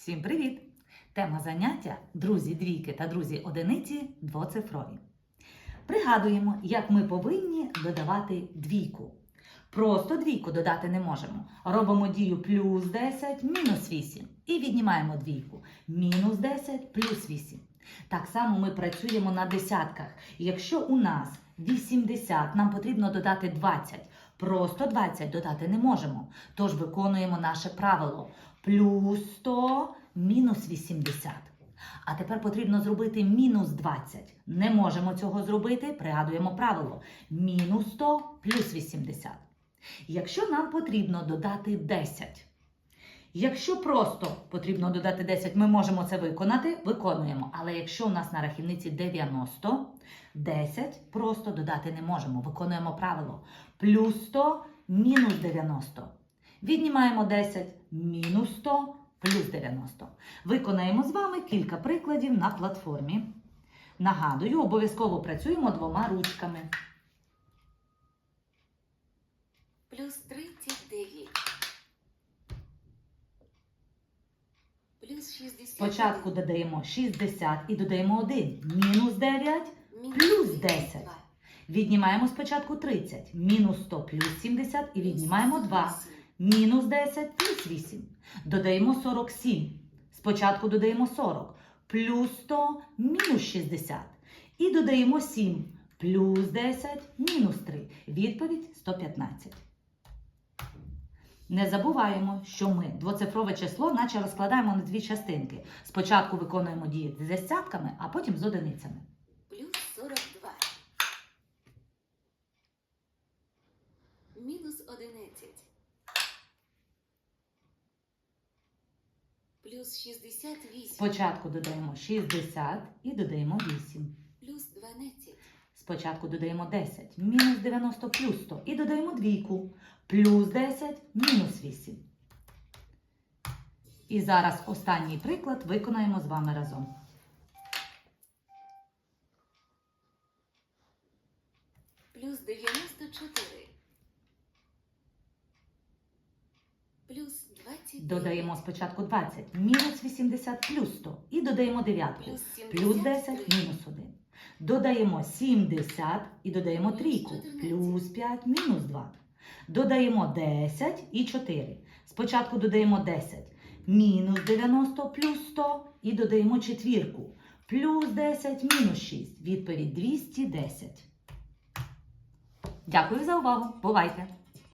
Всім привіт! Тема заняття друзі двійки та друзі одиниці двоцифрові. Пригадуємо, як ми повинні додавати двійку. Просто двійку додати не можемо. Робимо дію плюс 10 мінус 8 і віднімаємо двійку. Мінус 10 плюс 8. Так само ми працюємо на десятках. Якщо у нас 80, нам потрібно додати 20. Просто 20 додати не можемо. Тож виконуємо наше правило. Плюс 100 мінус 80. А тепер потрібно зробити мінус 20. Не можемо цього зробити, пригадуємо правило. Мінус 100 плюс 80. Якщо нам потрібно додати 10. Якщо просто потрібно додати 10, ми можемо це виконати, виконуємо. Але якщо у нас на рахівниці 90, 10 просто додати не можемо. Виконуємо правило. Плюс 100 мінус 90. Віднімаємо 10 мінус 100 плюс 90. Виконаємо з вами кілька прикладів на платформі. Нагадую, обов'язково працюємо двома ручками. Плюс 39. Плюс 60. Спочатку додаємо 60 і додаємо 1. Мінус 9. плюс 10. Віднімаємо спочатку 30. Мінус 100 плюс 70 і віднімаємо 2. Мінус 10 плюс 8. Додаємо 47. Спочатку додаємо 40. Плюс 100 мінус 60. І додаємо 7. Плюс 10 мінус 3. Відповідь 115. Не забуваємо, що ми двоцифрове число наче розкладаємо на дві частинки. Спочатку виконуємо дії з десятками, а потім з одиницями. Плюс 42. Мінус 11. Плюс 68. Спочатку додаємо 60 і додаємо 8. Плюс 12. Спочатку додаємо 10, мінус 90 плюс 100 і додаємо двійку. Плюс 10, мінус 8. І зараз останній приклад виконаємо з вами разом. Плюс 94. Плюс 20. Додаємо спочатку 20, мінус 80 плюс 100 і додаємо дев'ятку. Плюс Плюс 10, мінус 1. Додаємо 70 і додаємо трійку. Плюс 5, мінус 2. Додаємо 10 і 4. Спочатку додаємо 10. Мінус 90 плюс 100 і додаємо четвірку. Плюс 10, мінус 6. Відповідь 210. Дякую за увагу. Бувайте!